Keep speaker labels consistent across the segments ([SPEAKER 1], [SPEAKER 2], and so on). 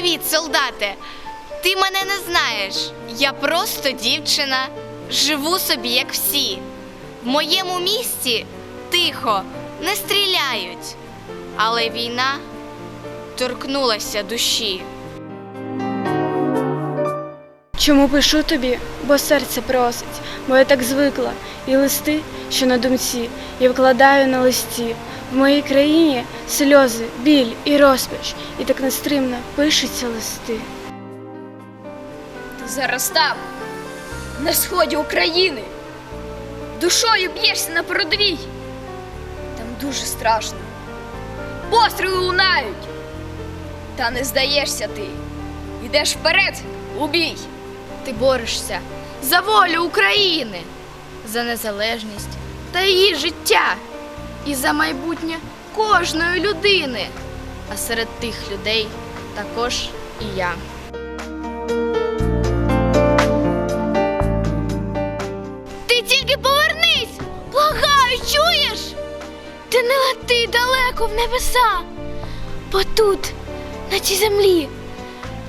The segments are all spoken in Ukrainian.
[SPEAKER 1] Привіт, солдате! Ти мене не знаєш. Я просто дівчина, живу собі, як всі. В моєму місті тихо, не стріляють, але війна торкнулася душі.
[SPEAKER 2] Чому пишу тобі, бо серце просить, бо я так звикла, і листи, що на думці, я вкладаю на листі. В моїй країні сльози, біль і розпач, і так нестримно пишуться листи.
[SPEAKER 3] Ти зараз там, на сході України. Душою б'єшся на передовій. Там дуже страшно. Постріли лунають. Та не здаєшся ти. Йдеш вперед у бій.
[SPEAKER 1] Ти борешся за волю України, за незалежність та її життя і за майбутнє кожної людини. А серед тих людей також і я. Ти тільки повернись! Благаю, чуєш? Ти не лети далеко в небеса, бо тут, на цій землі,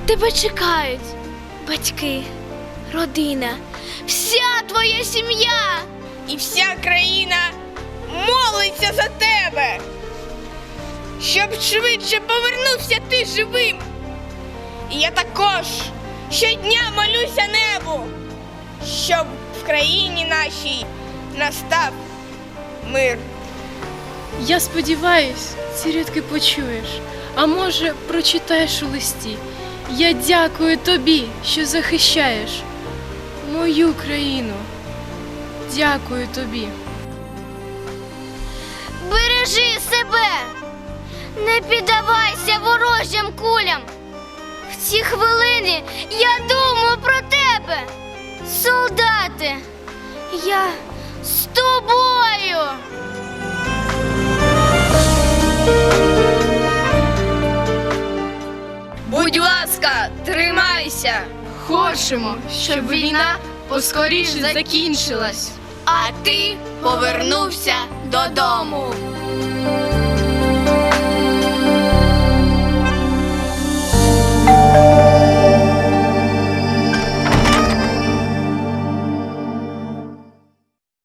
[SPEAKER 1] тебе чекають батьки, родина, вся твоя сім'я і вся країна молиться за тебе, щоб швидше повернувся ти живим. І я також щодня молюся небу, щоб в країні нашій настав мир.
[SPEAKER 4] Я сподіваюсь, ці рядки почуєш, а може, прочитаєш у листі. Я дякую тобі, що захищаєш мою країну. Дякую тобі.
[SPEAKER 1] Бережи себе, не піддавайся ворожим кулям. В ці хвилини я думаю про тебе, солдати. Я з тобою.
[SPEAKER 3] Будь ласка, тримайся.
[SPEAKER 4] Хочемо, щоб війна поскоріше закінчилась.
[SPEAKER 1] А ти повернувся додому.